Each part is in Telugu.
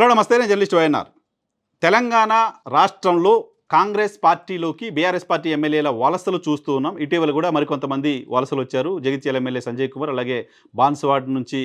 హలో నమస్తే నేను జర్నలిస్ట్ వైఎన్ఆర్. తెలంగాణ రాష్ట్రంలో కాంగ్రెస్ పార్టీలోకి బీఆర్ఎస్ పార్టీ ఎమ్మెల్యేల వలసలు చూస్తూ ఉన్నాం. ఇటీవల కూడా మరికొంతమంది వలసలు వచ్చారు. జగిత్యాల ఎమ్మెల్యే సంజయ్ కుమార్ అలాగే బాన్సువాడ్ నుంచి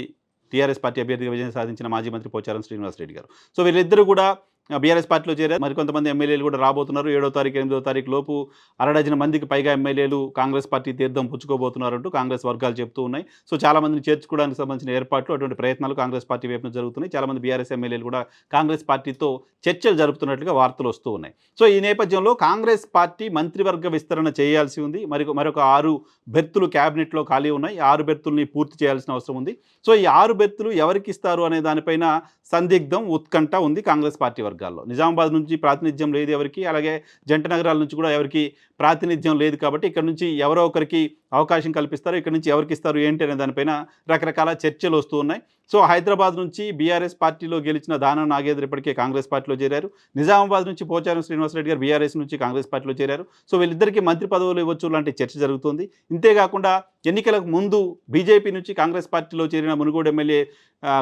టీఆర్ఎస్ పార్టీ అభ్యర్థిగా విజయం సాధించిన మాజీ మంత్రి పోచారం శ్రీనివాస్ రెడ్డి గారు. సో వీళ్ళిద్దరూ కూడా బీఆర్ఎస్ పార్టీలో చేరారు. మరికొంతమంది ఎమ్మెల్యేలు కూడా రాబోతున్నారు. ఏడో తారీఖు ఎనిమిదో తారీఖు లోపు అరడజన మందికి పైగా ఎమ్మెల్యేలు కాంగ్రెస్ పార్టీ తీర్థం పుచ్చుకోబోతున్నారంటూ కాంగ్రెస్ వర్గాలు చెప్తూ ఉన్నాయి. సో చాలామందిని చేర్చుకోవడానికి సంబంధించిన ఏర్పాట్లు అటువంటి ప్రయత్నాలు కాంగ్రెస్ పార్టీ వైపున జరుగుతున్నాయి. చాలామంది బీఆర్ఎస్ ఎమ్మెల్యేలు కూడా కాంగ్రెస్ పార్టీతో చర్చలు జరుపుతున్నట్లుగా వార్తలు వస్తూ ఉన్నాయి. సో ఈ నేపథ్యంలో కాంగ్రెస్ పార్టీ మంత్రివర్గ విస్తరణ చేయాల్సి ఉంది. మరి మరొక ఆరు బెర్తులు క్యాబినెట్లో ఖాళీ ఉన్నాయి. ఆరు బెర్తుల్ని పూర్తి చేయాల్సిన అవసరం ఉంది. సో ఈ ఆరు బెర్తులు ఎవరికి ఇస్తారు అనే దానిపైన సందిగ్ధం ఉత్కంఠ ఉంది కాంగ్రెస్ పార్టీ వర్గాల్లో. నిజామాబాద్ నుంచి ప్రాతినిధ్యం లేదు ఎవరికి అలాగే జంట నగరాల నుంచి కూడా ఎవరికి ప్రాతినిధ్యం లేదు కాబట్టి ఇక్కడ నుంచి ఎవరో ఒకరికి అవకాశం కల్పిస్తారు. ఇక్కడ నుంచి ఎవరికి ఇస్తారు ఏంటి అనే దానిపైన రకరకాల చర్చలు వస్తూ ఉన్నాయి. సో హైదరాబాద్ నుంచి బీఆర్ఎస్ పార్టీలో గెలిచిన దానం నాగేంద్ర ఇప్పటికే కాంగ్రెస్ పార్టీలో చేరారు. నిజామాబాద్ నుంచి పోచారం శ్రీనివాసరెడ్డి గారు బీఆర్ఎస్ నుంచి కాంగ్రెస్ పార్టీలో చేరారు. సో వీళ్ళిద్దరికీ మంత్రి పదవులు ఇవ్వచ్చు లాంటి చర్చ జరుగుతుంది. ఇంతేకాకుండా ఎన్నికలకు ముందు బీజేపీ నుంచి కాంగ్రెస్ పార్టీలో చేరిన మునుగోడు ఎమ్మెల్యే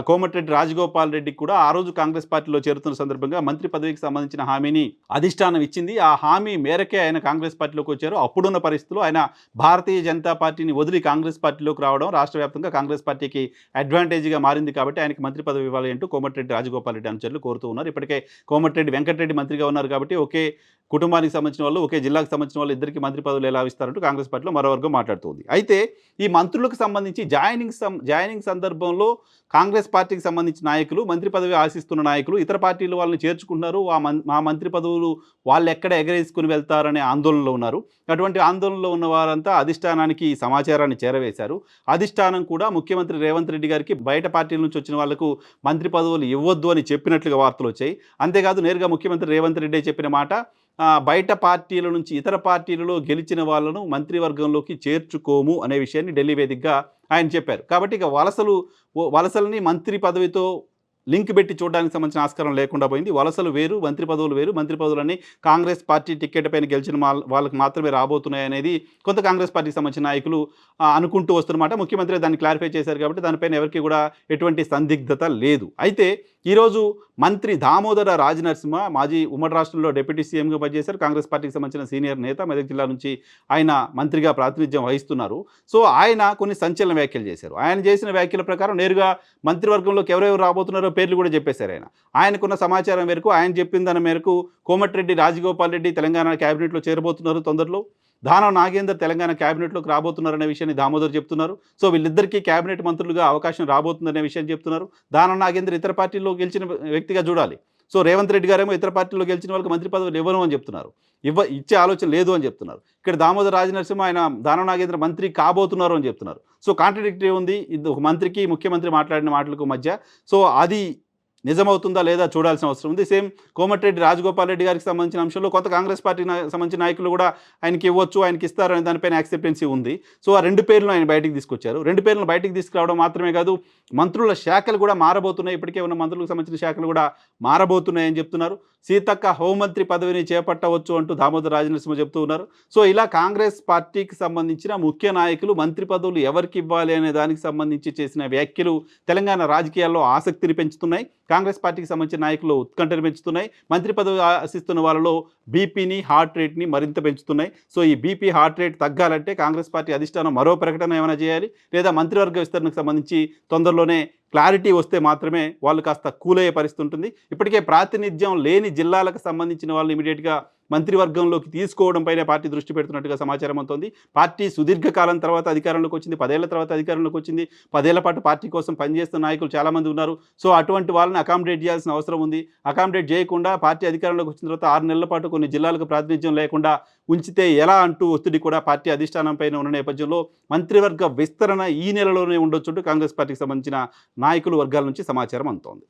కోమటిరెడ్డి రాజగోపాల్ రెడ్డికి కూడా ఆ రోజు కాంగ్రెస్ పార్టీలో చేరుతున్న సందర్భంగా మంత్రి పదవికి సంబంధించిన హామీని అధిష్టానం ఇచ్చింది. ఆ హామీ మేరకే ఆయన కాంగ్రెస్ పార్టీలోకి వచ్చారు. అప్పుడున్న పరిస్థితుల్లో ఆయన భారతీయ జనతా పార్టీని వదిలి కాంగ్రెస్ పార్టీలోకి రావడం రాష్ట్ర వ్యాప్తంగా కాంగ్రెస్ పార్టీకి అడ్వాంటేజ్గా మారింది కాబట్టి ఆయనకి మంత్రి పదవి ఇవ్వాలి అంటూ కోమటిరెడ్డి రాజగోపాల్ రెడ్డి అనుచరులు కోరుతూ ఉన్నారు. ఇప్పటికే కోమటిరెడ్డి వెంకటరెడ్డి మంత్రిగా ఉన్నారు కాబట్టి ఒకే కుటుంబానికి సంబంధించిన వాళ్ళు ఒకే జిల్లాకు సంబంధించిన వాళ్ళు ఇద్దరికి మంత్రి పదవులు ఎలా ఇస్తారంటూ కాంగ్రెస్ పార్టీలో మరో వర్గం మాట్లాడుతుంది. అయితే ఈ మంత్రులకు సంబంధించి జాయినింగ్ సం జాయినింగ్ సందర్భంలో కాంగ్రెస్ పార్టీకి సంబంధించిన నాయకులు మంత్రి పదవి ఆశిస్తున్న నాయకులు ఇతర పార్టీలు వాళ్ళని చేర్చుకుంటున్నారు. ఆ మం మా మంత్రి పదవులు వాళ్ళు ఎక్కడ ఎగరేసుకుని వెళ్తారనే ఆందోళనలో ఉన్నారు. అటువంటి ఆందోళనలో ఉన్న వారంతా అధిష్టానానికి ఈ సమాచారాన్ని చేరవేశారు. అధిష్టానం కూడా ముఖ్యమంత్రి రేవంత్ రెడ్డి గారికి బయట పార్టీల నుంచి వచ్చిన వాళ్ళకు మంత్రి పదవులు ఇవ్వద్దు అని చెప్పినట్లుగా వార్తలు వచ్చాయి. అంతేకాదు నేరుగా ముఖ్యమంత్రి రేవంత్ రెడ్డి చెప్పిన మాట బయట పార్టీల నుంచి ఇతర పార్టీలలో గెలిచిన వాళ్ళను మంత్రివర్గంలోకి చేర్చుకోము అనే విషయాన్ని ఢిల్లీ వేదికగా ఆయన చెప్పారు. కాబట్టి ఇక వలసలు వలసలని వలసల్ని మంత్రి పదవితో లింక్ పెట్టి చూడడానికి సంబంధించిన ఆస్కారం లేకుండా పోయింది. వలసలు వేరు మంత్రి పదవులు వేరు. మంత్రి పదవులన్నీ కాంగ్రెస్ పార్టీ టికెట్ పైన గెలిచిన వాళ్ళకి మాత్రమే రాబోతున్నాయి అనేది కొంత కాంగ్రెస్ పార్టీకి సంబంధించిన నాయకులు అనుకుంటూ వస్తున్నమాట. ముఖ్యమంత్రి దాన్ని క్లారిఫై చేశారు కాబట్టి దానిపైన ఎవరికి కూడా ఎటువంటి సందిగ్ధత లేదు. అయితే ఈరోజు మంత్రి దామోదర రాజనరసింహ మాజీ ఉమ్మడి రాష్ట్రంలో డిప్యూటీ సీఎంగా పనిచేశారు. కాంగ్రెస్ పార్టీకి సంబంధించిన సీనియర్ నేత మెదక్ జిల్లా నుంచి ఆయన మంత్రిగా ప్రాతినిధ్యం వహిస్తున్నారు. సో ఆయన కొన్ని సంచలన వ్యాఖ్యలు చేశారు. ఆయన చేసిన వ్యాఖ్యల ప్రకారం నేరుగా మంత్రివర్గంలోకి ఎవరెవరు రాబోతున్నారో పేర్లు కూడా చెప్పేశారు ఆయన. ఆయనకున్న సమాచారం మేరకు ఆయన చెప్పిన దాని మేరకు కోమటిరెడ్డి రాజగోపాల్ రెడ్డి తెలంగాణ క్యాబినెట్లో చేరబోతున్నారు తొందరలో. దానం నాగేందర్ తెలంగాణ క్యాబినెట్లోకి రాబోతున్నారనే విషయాన్ని దామోదర్ చెప్తున్నారు. సో వీళ్ళిద్దరికీ క్యాబినెట్ మంత్రులుగా అవకాశం రాబోతుందనే విషయం చెప్తున్నారు. దానం నాగేందర్ ఇతర పార్టీల్లో గెలిచిన వ్యక్తిగా చూడాలి. సో రేవంత్ రెడ్డి గారేమో ఇతర పార్టీలో గెలిచిన వాళ్ళకి మంత్రి పదవులు ఇవ్వను అని చెప్తున్నారు. ఇవ్వ ఇచ్చే ఆలోచన లేదు అని చెప్తున్నారు. ఇక్కడ దామోదర రాజనరసింహ ఆయన దానవ నాగేంద్ర మంత్రి కాబోతున్నారు అని చెప్తున్నారు. సో కాంట్రడిక్టరీ ఉంది. ఇది ఒక మంత్రికి ముఖ్యమంత్రి మాట్లాడిన మాటలకు మధ్య. సో అది నిజమవుతుందా లేదా చూడాల్సిన అవసరం ఉంది. సేమ్ కోమటిరెడ్డి రాజగోపాల్ రెడ్డి గారికి సంబంధించిన అంశంలో కొంత కాంగ్రెస్ పార్టీ సంబంధించిన నాయకులు కూడా ఆయనకి ఇవ్వచ్చు ఆయనకి ఇస్తారు అనే దానిపైన యాక్సెప్టెన్సీ ఉంది. సో ఆ రెండు పేర్లను ఆయన బయటికి తీసుకొచ్చారు. రెండు పేర్లను బయటికి తీసుకురావడం మాత్రమే కాదు మంత్రుల శాఖలు కూడా మారబోతున్నాయి. ఇప్పటికే ఉన్న మంత్రులకు సంబంధించిన శాఖలు కూడా మారబోతున్నాయని చెప్తున్నారు. సీతక్క హోంమంత్రి పదవిని చేపట్టవచ్చు అంటూ దామోదర్ రాజనరసింహ చెప్తూ ఉన్నారు. సో ఇలా కాంగ్రెస్ పార్టీకి సంబంధించిన ముఖ్య నాయకులు మంత్రి పదవులు ఎవరికి ఇవ్వాలి అనే దానికి సంబంధించి చేసిన వ్యాఖ్యలు తెలంగాణ రాజకీయాల్లో ఆసక్తిని పెంచుతున్నాయి. కాంగ్రెస్ పార్టీకి సంబంధించిన నాయకులు ఉత్కంఠను పెంచుతున్నాయి. మంత్రి పదవి ఆశిస్తున్న వాళ్ళలో బీపీని హార్ట్ రేట్ని మరింత పెంచుతున్నాయి. సో ఈ బీపీ హార్ట్ రేట్ తగ్గాలంటే కాంగ్రెస్ పార్టీ అధిష్టానం మరో ప్రకటన ఏమైనా చేయాలి? లేదా మంత్రివర్గ విస్తరణకు సంబంధించి తొందరలోనే క్లారిటీ వస్తే మాత్రమే వాళ్ళు కాస్త కూలయ్యే పరిస్థితి ఉంటుంది. ఇప్పటికే ప్రాతినిధ్యం లేని జిల్లాలకు సంబంధించిన వాళ్ళు ఇమీడియట్గా మంత్రివర్గంలోకి తీసుకోవడంపైనే పార్టీ దృష్టి పెడుతున్నట్టుగా సమాచారం అవుతోంది పార్టీ సుదీర్ఘకాలం తర్వాత అధికారంలోకి వచ్చింది. పదేళ్ళ తర్వాత అధికారంలోకి వచ్చింది. పదేళ్ళ పాటు పార్టీ కోసం పనిచేస్తున్న నాయకులు చాలామంది ఉన్నారు. సో అటువంటి వాళ్ళని అకామిడేట్ చేయాల్సిన అవసరం ఉంది. అకామిడేట్ చేయకుండా పార్టీ అధికారంలోకి వచ్చిన తర్వాత ఆరు నెలల పాటు కొన్ని జిల్లాలకు ప్రాతినిధ్యం లేకుండా ఉంచితే ఎలా అంటూ ఒత్తిడి కూడా పార్టీ అధిష్టానంపైన ఉన్న నేపథ్యంలో మంత్రివర్గ విస్తరణ ఈ నెలలోనే ఉండొచ్చు కాంగ్రెస్ పార్టీకి సంబంధించిన నాయకులు వర్గాల నుంచి సమాచారం అందుతోంది.